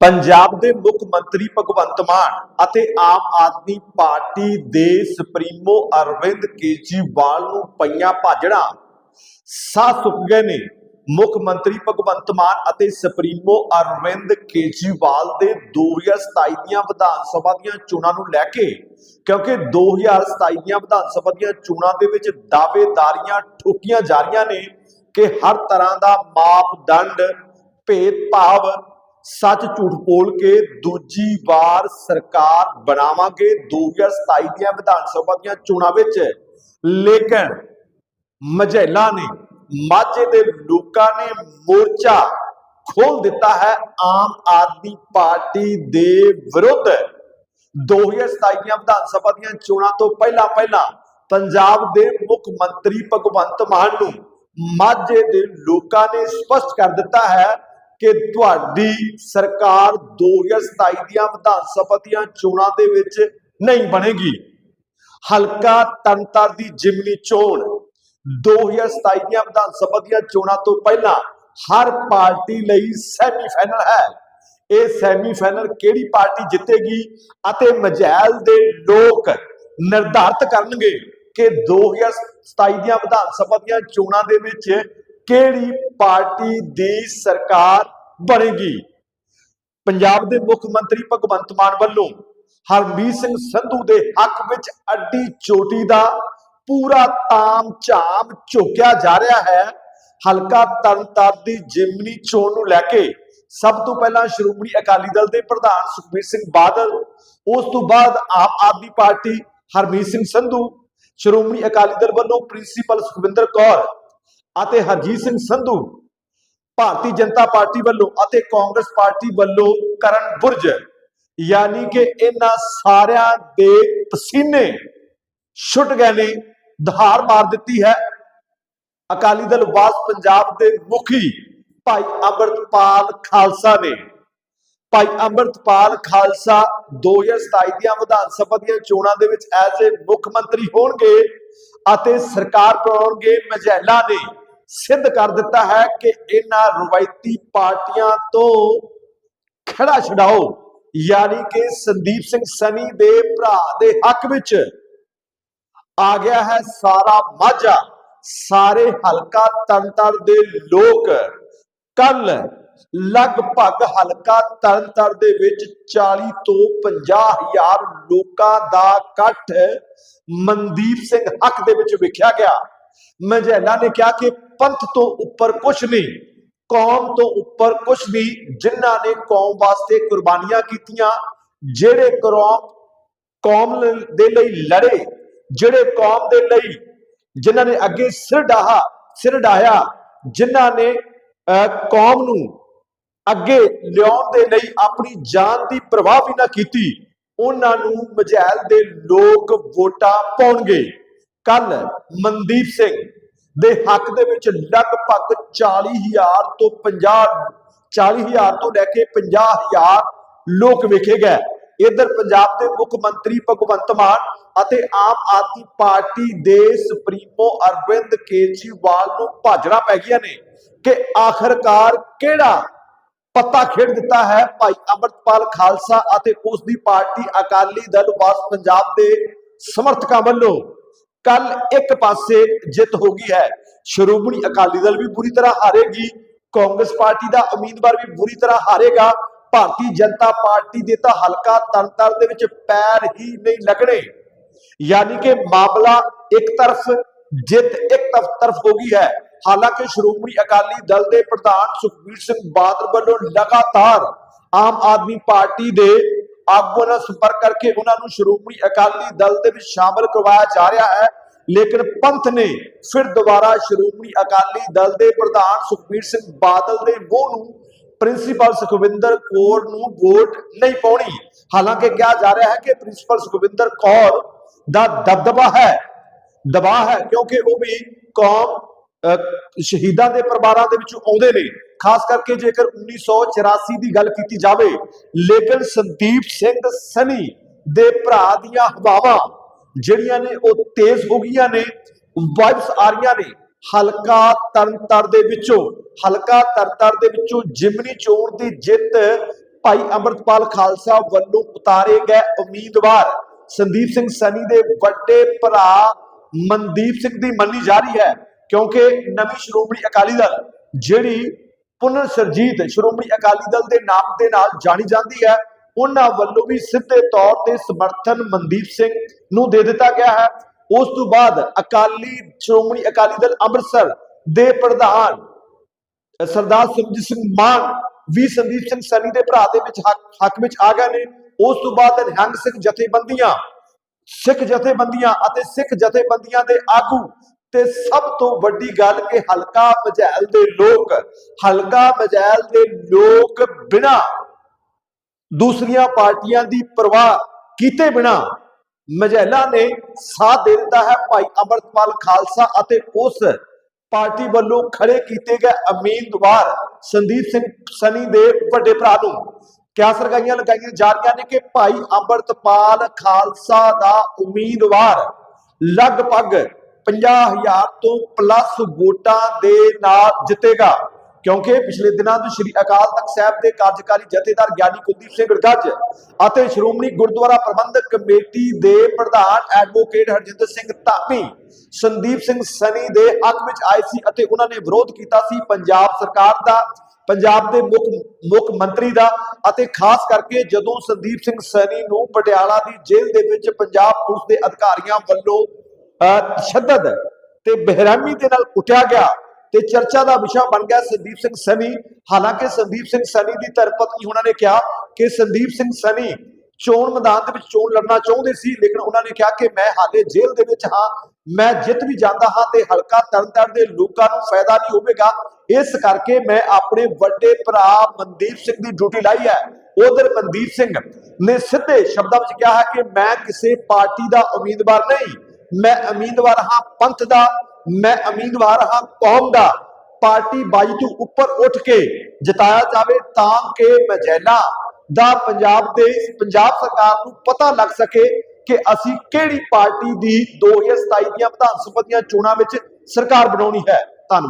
ਪੰਜਾਬ ਦੇ ਮੁੱਖ ਮੰਤਰੀ ਭਗਵੰਤ ਮਾਨ ਅਤੇ ਆਮ ਆਦਮੀ ਪਾਰਟੀ ਦੇ ਸੁਪਰੀਮੋ ਅਰਵਿੰਦ ਕੇਜਰੀਵਾਲ ਨੂੰ ਪਈਆਂ ਭਾਜੜਾਂ ਸਾਹ ਸੁੱਕ ਗਏ ਨੇ। ਮੁੱਖ ਮੰਤਰੀ ਭਗਵੰਤ ਮਾਨ ਅਤੇ ਸੁਪਰੀਮੋ ਅਰਵਿੰਦ ਕੇਜਰੀਵਾਲ ਦੇ 2027 ਦੀਆਂ ਵਿਧਾਨ ਸਭਾ ਦੀਆਂ ਚੋਣਾਂ ਨੂੰ ਲੈ ਕੇ, ਕਿਉਂਕਿ 2027 ਦੀਆਂ ਵਿਧਾਨ ਸਭਾ ਦੀਆਂ ਚੋਣਾਂ ਦੇ ਵਿੱਚ ਦਾਅਵੇਦਾਰੀਆਂ ਠੋਕੀਆਂ ਜਾ ਰਹੀਆਂ ਨੇ ਕਿ ਹਰ ਤਰ੍ਹਾਂ ਦਾ ਮਾਪਦੰਡ, ਭੇਦਭਾਵ ਸੱਚ ਝੂਠ ਬੋਲ ਕੇ ਦੂਜੀ ਵਾਰ ਸਰਕਾਰ ਬਣਾਵਾਂਗੇ 2027 ਦੀਆਂ ਵਿਧਾਨ ਸਭਾ ਦੀਆਂ ਚੋਣਾਂ ਵਿੱਚ। ਲੇਕਿਨ ਮਝੈਲਾ ਨੇ, ਮਾਝੇ ਦੇ ਲੋਕਾਂ ਨੇ ਮੋਰਚਾ ਖੋਲ ਦਿੱਤਾ ਹੈ ਆਮ ਆਦਮੀ ਪਾਰਟੀ ਦੇ ਵਿਰੁੱਧ। 2027 ਦੀਆਂ ਵਿਧਾਨ ਸਭਾ ਦੀਆਂ ਚੋਣਾਂ ਤੋਂ ਪਹਿਲਾਂ ਪਹਿਲਾਂ ਪੰਜਾਬ ਦੇ ਮੁੱਖ ਮੰਤਰੀ ਭਗਵੰਤ ਮਾਨ ਨੂੰ ਮਾਝੇ ਦੇ ਲੋਕਾਂ ਨੇ ਸਪਸ਼ਟ ਕਰ ਦਿੱਤਾ ਹੈ ਕਿ ਤੁਹਾਡੀ ਸਰਕਾਰ 2027 ਦੀਆਂ ਵਿਧਾਨ ਸਭਾ ਦੀਆਂ ਚੋਣਾਂ ਦੇ ਵਿੱਚ ਨਹੀਂ ਬਣੇਗੀ। ਹਲਕਾ ਤੰਤਰ ਦੀ ਜਿਮਨੀ ਚੋਣ 2027 ਦੀਆਂ ਵਿਧਾਨ ਸਭਾ ਦੀਆਂ ਚੋਣਾਂ ਤੋਂ ਪਹਿਲਾਂ ਹਰ ਪਾਰਟੀ ਲਈ ਸੈਮੀਫਾਈਨਲ ਹੈ। ਇਹ ਸੈਮੀਫਾਈਨਲ ਕਿਹੜੀ ਪਾਰਟੀ ਜਿੱਤੇਗੀ ਅਤੇ ਮਜੈਲ ਦੇ ਲੋਕ ਨਿਰਧਾਰਤ ਕਰਨਗੇ ਕਿ 2027 ਦੀਆਂ ਵਿਧਾਨ ਸਭਾ ਦੀਆਂ ਚੋਣਾਂ ਦੇ ਵਿੱਚ ਕਿਹੜੀ ਪਾਰਟੀ ਦੀ ਸਰਕਾਰ ਬਣੇਗੀ? ਪੰਜਾਬ ਦੇ ਮੁੱਖ ਮੰਤਰੀ ਭਗਵੰਤ ਮਾਨ ਵੱਲੋਂ ਹਰਮੀਤ ਸਿੰਘ ਸੰਧੂ ਦੇ ਹੱਕ ਵਿੱਚ ਅੱਡੀ ਚੋਟੀ ਦਾ ਪੂਰਾ ਤਾਮ ਝਾਮ ਝੋਕਿਆ ਜਾ ਰਿਹਾ ਹੈ। ਹਲਕਾ ਤਰਨਤਾਰਨ ਦੀ ਜਿਮਨੀ ਚੋਣ ਨੂੰ ਲੈ ਕੇ ਸਭ ਤੋਂ ਪਹਿਲਾਂ ਸ਼੍ਰੋਮਣੀ ਅਕਾਲੀ ਦਲ ਦੇ ਪ੍ਰਧਾਨ ਸੁਖਬੀਰ ਸਿੰਘ ਬਾਦਲ, ਉਸ ਤੋਂ ਬਾਅਦ ਆਮ ਆਦਮੀ ਪਾਰਟੀ ਹਰਮੀਤ ਸਿੰਘ ਸੰਧੂ, ਸ਼੍ਰੋਮਣੀ ਅਕਾਲੀ ਦਲ ਵੱਲੋਂ ਪ੍ਰਿੰਸੀਪਲ ਸੁਖਵਿੰਦਰ ਕੌਰ ਅਤੇ ਹਰਜੀਤ ਸਿੰਘ ਸੰਧੂ ਭਾਰਤੀ ਜਨਤਾ ਪਾਰਟੀ ਵੱਲੋਂ ਅਤੇ ਕਾਂਗਰਸ ਪਾਰਟੀ ਵੱਲੋਂ ਕਰਨ ਬੁਰਜ। ਯਾਨੀ ਕਿ ਇਹਨਾਂ ਸਾਰਿਆਂ ਦੇ ਪਸੀਨੇ ਛੁੱਟ ਗਏ ਨੇ, ਧਾਰ ਮਾਰ ਦਿੱਤੀ ਹੈ। ਅਕਾਲੀ ਦਲ ਵਾਸ ਪੰਜਾਬ ਦੇ ਮੁਖੀ ਭਾਈ ਅੰਮ੍ਰਿਤਪਾਲ ਖਾਲਸਾ ਨੇ। ਭਾਈ ਅੰਮ੍ਰਿਤਪਾਲ ਖਾਲਸਾ 2027 ਦੀਆਂ ਵਿਧਾਨ ਸਭਾ ਦੀਆਂ ਚੋਣਾਂ ਦੇ ਵਿੱਚ ਐਜ਼ ਏ ਮੁੱਖ ਮੰਤਰੀ ਹੋਣਗੇ ਅਤੇ ਸਰਕਾਰ ਬਣਾਉਣਗੇ ਮਜੈਲਾ ਨੇ। ਸਿੱਧ ਕਰ ਦਿੱਤਾ ਹੈ ਕਿ ਇਹਨਾਂ ਰਵਾਇਤੀ ਪਾਰਟੀਆਂ ਤੋਂ ਖੜਾ ਛਡਾਓ। ਯਾਨੀ ਕਿ ਸੰਦੀਪ ਸਿੰਘ ਸਨੀ ਦੇ ਭਰਾ ਦੇ ਹੱਕ ਵਿੱਚ ਆ ਗਿਆ ਹੈ ਸਾਰਾ ਮਾਝਾ, ਸਾਰੇ ਹਲਕਾ ਤੰਤਰ ਦੇ ਲੋਕ। ਕੱਲ ਲਗਭਗ ਹਲਕਾ ਤੰਤਰ ਦੇ ਵਿੱਚ 40 ਤੋਂ 50 ਹਜ਼ਾਰ ਲੋਕਾਂ ਦਾ ਇਕੱਠ ਮਨਦੀਪ ਸਿੰਘ ਹੱਕ ਦੇ ਵਿੱਚ ਵਿਖਿਆ ਗਿਆ। ਮਜੈਲਾ ਨੇ ਕਿਹਾ ਕਿ ਪੰਥ ਤੋਂ ਉੱਪਰ ਕੁਝ ਨਹੀਂ ਕੌਮ ਤੋਂ ਉੱਪਰ ਕੁਝ ਨਹੀਂ ਜਿਨ੍ਹਾਂ ਨੇ ਕੌਮ ਵਾਸਤੇ ਕੁਰਬਾਨੀਆਂ ਕੀਤੀਆਂ ਜਿਹੜੇ ਕੌਮ ਕੌਮ ਦੇ ਲਈ ਲੜੇ ਜਿਹੜੇ ਕੌਮ ਦੇ ਲਈ ਜਿਨ੍ਹਾਂ ਨੇ ਅੱਗੇ ਸਿਰ ਡਾਹਾ ਸਿਰ ਡਾਹਿਆ ਜਿਨ੍ਹਾਂ ਨੇ ਅਹ, ਕੌਮ ਨੂੰ ਅੱਗੇ ਲਿਆਉਣ ਦੇ ਲਈ ਆਪਣੀ ਜਾਨ ਦੀ ਪਰਵਾਹ ਵੀ ਨਾ ਕੀਤੀ ਉਹਨਾਂ ਨੂੰ ਮਜੈਲ ਦੇ ਲੋਕ ਵੋਟਾਂ ਪਾਉਣਗੇ। ਕੱਲ ਮਨਦੀਪ ਸਿੰਘ ਦੇ ਹੱਕ ਦੇ ਵਿੱਚ ਲਗਭਗ 40000 ਤੋਂ 50 40000 ਤੋਂ ਲੈ ਕੇ 50000 ਲੋਕ ਵੇਖੇ ਗਏ। ਇਧਰ ਪੰਜਾਬ ਦੇ ਮੁੱਖ ਮੰਤਰੀ ਭਗਵੰਤ ਮਾਨ ਅਤੇ ਆਮ ਆਦਮੀ ਪਾਰਟੀ ਦੇ ਸੁਪਰੀਮੋ ਅਰਵਿੰਦ ਕੇਜਰੀਵਾਲ ਨੂੰ ਭਾਜਣਾ ਪੈ ਗਈਆਂ ਨੇ ਕਿ ਆਖਰਕਾਰ ਕਿਹੜਾ ਪੱਤਾ ਖੇਡ ਦਿੱਤਾ ਹੈ ਭਾਈ ਅੰਮ੍ਰਿਤਪਾਲ ਖਾਲਸਾ ਅਤੇ ਉਸ ਦੀ ਪਾਰਟੀ ਅਕਾਲੀ ਦਲ ਵਾਸ ਪੰਜਾਬ ਦੇ ਸਮਰਥਕਾਂ ਵੱਲੋਂ। ਕੱਲ ਇੱਕ ਪਾਸੇ ਜਿੱਤ ਹੋ ਗਈ ਹੈ। ਸ਼੍ਰੋਮਣੀ ਅਕਾਲੀ ਦਲ ਵੀ ਬੁਰੀ ਤਰ੍ਹਾਂ ਹਾਰੇਗੀ, ਕਾਂਗਰਸ ਪਾਰਟੀ ਦਾ ਉਮੀਦਵਾਰ ਵੀ ਬੁਰੀ ਤਰ੍ਹਾਂ ਹਾਰੇਗਾ, ਭਾਰਤੀ ਜਨਤਾ ਪਾਰਟੀ ਦੇ ਤਾਂ ਹਲਕਾ ਤਰਨਤਾਰਨ ਦੇ ਵਿੱਚ ਪੈਰ ਹੀ ਨਹੀਂ ਲੱਗਣੇ। ਯਾਨੀ ਕਿ ਮਾਮਲਾ ਇੱਕ ਤਰਫ, ਜਿੱਤ ਇੱਕ ਤਰਫ ਹੋ ਗਈ ਹੈ। ਹਾਲਾਂਕਿ ਸ਼੍ਰੋਮਣੀ ਅਕਾਲੀ ਦਲ ਦੇ ਪ੍ਰਧਾਨ ਸੁਖਬੀਰ ਸਿੰਘ ਬਾਦਲ ਵੱਲੋਂ ਲਗਾਤਾਰ ਆਮ ਆਦਮੀ ਪਾਰਟੀ ਦੇ ਆਗੂਆਂ ਨਾਲ ਸੰਪਰਕ ਕਰਕੇ ਉਹਨਾਂ ਨੂੰ ਸ਼੍ਰੋਮਣੀ ਅਕਾਲੀ ਦਲ ਦੇ ਵਿੱਚ ਸ਼ਾਮਲ ਕਰਵਾਇਆ ਜਾ ਰਿਹਾ ਹੈ। ਲੇਕਿਨ ਪੰਥ ਨੇ ਫਿਰ ਦੁਬਾਰਾ ਸ਼੍ਰੋਮਣੀ ਅਕਾਲੀ ਦਲ ਦੇ ਪ੍ਰਧਾਨ ਸੁਖਬੀਰ ਸਿੰਘ ਬਾਦਲ ਦੇ ਮੂੰਹ ਨੂੰ ਪ੍ਰਿੰਸੀਪਲ ਸੁਖਵਿੰਦਰ ਕੌਰ ਨੂੰ ਵੋਟ ਨਹੀਂ ਪਾਉਣੀ। ਹਾਲਾਂਕਿ ਕਿਹਾ ਜਾ ਰਿਹਾ ਹੈ ਕਿ ਪ੍ਰਿੰਸੀਪਲ ਸੁਖਵਿੰਦਰ ਕੌਰ ਦਾ ਦਬਦਬਾ ਹੈ, ਦਬਾਅ ਹੈ, ਕਿਉਂਕਿ ਉਹ ਵੀ ਕੌਮ ਸ਼ਹੀਦਾਂ ਦੇ ਪਰਿਵਾਰਾਂ ਦੇ ਵਿੱਚੋਂ ਆਉਂਦੇ ਨੇ। ਖਾਸ ਕਰਕੇ ਜੇਕਰ 1984 ਦੀ ਗੱਲ ਕੀਤੀ ਜਾਵੇ, ਲੇਕਿਨ ਸੰਦੀਪ ਸਿੰਘ ਸਨੀ ਦੇ ਭਰਾ ਦੀਆਂ ਹਵਾਵਾਂ ਜਿਹੜੀਆਂ ਨੇ ਉਹ ਤੇਜ਼ ਹੋ ਗਈਆਂ ਨੇ ਵਾਈਬਸ ਆ ਰਹੀਆਂ ਨੇ, ਹਲਕਾ ਤਰਨਤਰ ਦੇ ਵਿੱਚੋਂ, ਹਲਕਾ ਤਰਨਤਰ ਦੇ ਵਿੱਚੋਂ ਜਿਮਨੀ ਚੋਣ ਦੀ ਜਿੱਤ ਭਾਈ ਅੰਮ੍ਰਿਤਪਾਲ ਖਾਲਸਾ ਵੱਲੋਂ ਉਤਾਰੇ ਗਏ ਉਮੀਦਵਾਰ। ਸੰਦੀਪ ਸਿੰਘ ਸਨੀ ਦੇ ਵੱਡੇ ਭਰਾ ਮਨਦੀਪ ਸਿੰਘ ਦੀ ਮੰਨੀ ਜਾ ਰਹੀ ਹੈ, ਕਿਉਂਕਿ ਨਵੀਂ ਸ਼੍ਰੋਮਣੀ ਅਕਾਲੀ ਦਲ ਜਿਹੜੀ ਪੁਨਰ ਸਰਜੀਤ ਸ਼੍ਰੋਮਣੀ ਅਕਾਲੀ ਦਲ ਦੇ ਨਾਮ ਦੇ ਨਾਲ ਜਾਣੀ ਜਾਂਦੀ ਹੈ। ਉਹਨਾਂ ਵੱਲੋਂ ਵੀ ਸਿੱਧੇ ਤੌਰ ਤੇ ਸਮਰਥਨ ਮਨਦੀਪ ਸਿੰਘ ਨੂੰ ਦੇ ਦਿੱਤਾ ਗਿਆ ਹੈ। ਉਸ ਤੋਂ ਬਾਅਦ ਅਕਾਲੀ, ਸ਼੍ਰੋਮਣੀ ਅਕਾਲੀ ਦਲ ਅੰਮ੍ਰਿਤਸਰ ਦੇ ਪ੍ਰਧਾਨ ਸਰਦਾਰ ਸਿਮਰਜੀਤ ਸਿੰਘ ਮਾਨ ਵੀ ਸੰਦੀਪ ਸਿੰਘ ਸਨੀ ਦੇ ਭਰਾ ਦੇ ਵਿੱਚ ਹੱਕ ਹੱਕ ਵਿੱਚ ਆ ਗਏ ਨੇ। ਉਸ ਤੋਂ ਬਾਅਦ ਨਿਹੰਗ ਸਿੰਘ ਜਥੇਬੰਦੀਆਂ, ਸਿੱਖ ਜਥੇਬੰਦੀਆਂ ਅਤੇ ਸਿੱਖ ਜਥੇਬੰਦੀਆਂ ਦੇ ਆਗੂ ਤੇ ਸਭ ਤੋਂ ਵੱਡੀ ਗੱਲ ਕਿ ਹਲਕਾ ਮਜੈਲ ਦੇ ਲੋਕ, ਹਲਕਾ ਮਜੈਲ ਦੇ ਲੋਕ ਬਿਨਾ ਦੂਸਰੀਆਂ ਪਾਰਟੀਆਂ ਦੀ ਪਰਵਾਹ ਕੀਤੇ ਬਿਨਾ ਮਜੈਲਾ ਨੇ ਸਾਥ ਦੇ ਦਿੱਤਾ ਹੈ ਭਾਈ ਅਮਰਤਪਾਲ ਖਾਲਸਾ ਅਤੇ ਉਸ ਪਾਰਟੀ ਵੱਲੋਂ ਖੜੇ ਕੀਤੇ ਗਏ ਉਮੀਦਵਾਰ ਸੰਦੀਪ ਸਿੰਘ ਸਨੀ ਦੇ ਵੱਡੇ ਭਰਾ ਨੂੰ। ਕਿਆ ਸਰਗਾਈਆਂ ਲਗਾਈਆਂ ਜਾ ਰਹੀਆਂ ਨੇ ਕਿ ਭਾਈ ਅੰਮ੍ਰਿਤਪਾਲ ਖਾਲਸਾ ਦਾ ਉਮੀਦਵਾਰ ਲਗਭਗ 50000 ਤੋਂ ਪਲੱਸ ਵੋਟਾਂ ਦੇ ਨਾਲ ਜਿੱਤੇਗਾ। ਕਿਉਂਕਿ ਪਿਛਲੇ ਦਿਨਾਂ ਤੋਂ ਸ਼੍ਰੀ ਅਕਾਲ ਤਖਤ ਸਾਹਿਬ ਦੇ ਕਾਰਜਕਾਰੀ ਜਥੇਦਾਰ ਗਿਆਨੀ ਕੁਲਦੀਪ ਸਿੰਘ ਗੱਜ ਅਤੇ ਸ਼੍ਰੋਮਣੀ ਗੁਰਦੁਆਰਾ ਪ੍ਰਬੰਧਕ ਕਮੇਟੀ ਦੇ ਪ੍ਰਧਾਨ ਐਡਵੋਕੇਟ ਹਰਜਿੰਦਰ ਸਿੰਘ ਧਾਮੀ, ਸੰਦੀਪ ਸਿੰਘ ਸਨੀ ਦੇ ਹੱਕ ਵਿੱਚ ਆਏ ਸੀ ਅਤੇ ਉਹਨਾਂ ਨੇ ਵਿਰੋਧ ਕੀਤਾ ਸੀ ਪੰਜਾਬ ਸਰਕਾਰ ਦਾ, ਪੰਜਾਬ ਦੇ ਮੁੱਖ ਮੁੱਖ ਮੰਤਰੀ ਦਾ ਅਤੇ ਖਾਸ ਕਰਕੇ ਜਦੋਂ ਸੰਦੀਪ ਸਿੰਘ ਸਨੀ ਨੂੰ ਪਟਿਆਲਾ ਦੀ ਜੇਲ੍ਹ ਦੇ ਵਿੱਚ ਪੰਜਾਬ ਪੁਲਿਸ ਦੇ ਅਧਿਕਾਰੀਆਂ ਵੱਲੋਂ ਤਸ਼ੱਦਦ ਤੇ ਬਹਿਰਾਮੀ ਦੇ ਨਾਲ ਕੁੱਟਿਆ ਗਿਆ ਤੇ ਚਰਚਾ ਦਾ ਵਿਸ਼ਾ ਬਣ ਗਿਆ ਸੰਦੀਪ ਸਿੰਘ ਸਨੀ। ਹਾਲਾਂਕਿ ਸੰਦੀਪ ਸਿੰਘ ਸਨੀ ਦੀ ਧਰਪਤਨੀ ਉਹਨਾਂ ਨੇ ਕਿਹਾ ਕਿ ਸੰਦੀਪ ਸਿੰਘ ਸਨੀ ਚੋਣ ਮੈਦਾਨ ਦੇ ਵਿੱਚ ਚੋਣ ਲੜਨਾ ਚਾਹੁੰਦੇ ਸੀ, ਲੇਕਿਨ ਉਹਨਾਂ ਨੇ ਕਿਹਾ ਕਿ ਮੈਂ ਹਾਲੇ ਜੇਲ੍ਹ ਦੇ ਵਿੱਚ ਹਾਂ, ਮੈਂ ਜਿੱਤ ਵੀ ਜਾਂਦਾ ਹਾਂ ਤੇ ਹਲਕਾ ਤਰਨਤਾਰਨ ਦੇ ਲੋਕਾਂ ਨੂੰ ਫਾਇਦਾ ਨਹੀਂ ਹੋਵੇਗਾ। ਇਸ ਕਰਕੇ ਮੈਂ ਆਪਣੇ ਵੱਡੇ ਭਰਾ ਮਨਦੀਪ ਸਿੰਘ ਦੀ ਡਿਊਟੀ ਲਾਈ ਹੈ। ਉਧਰ ਮਨਦੀਪ ਸਿੰਘ ਨੇ ਸਿੱਧੇ ਸ਼ਬਦਾਂ ਵਿੱਚ ਕਿਹਾ ਹੈ ਕਿ ਮੈਂ ਕਿਸੇ ਪਾਰਟੀ ਦਾ ਉਮੀਦਵਾਰ ਨਹੀਂ ਮੈਂ ਉਮੀਦਵਾਰ ਹਾਂ ਪੰਥ ਦਾ, ਮੈਂ ਉਮੀਦਵਾਰ ਹਾਂ ਕੌਮ ਦਾ। ਪਾਰਟੀ ਬਾਜੀ ਤੋਂ ਉੱਪਰ ਉੱਠ ਕੇ ਜਿਤਾਇਆ ਜਾਵੇ ਤਾਂ ਕਿ ਮਜੈਲਾ ਦਾ ਪੰਜਾਬ ਦੇ, ਪੰਜਾਬ ਸਰਕਾਰ ਨੂੰ ਪਤਾ ਲੱਗ ਸਕੇ ਕਿ ਅਸੀਂ ਕਿਹੜੀ ਪਾਰਟੀ ਦੀ 2027 ਦੀਆਂ ਵਿਧਾਨ ਸਭਾ ਦੀਆਂ ਚੋਣਾਂ ਵਿੱਚ ਸਰਕਾਰ ਬਣਾਉਣੀ ਹੈ। ਧੰਨਵਾਦ।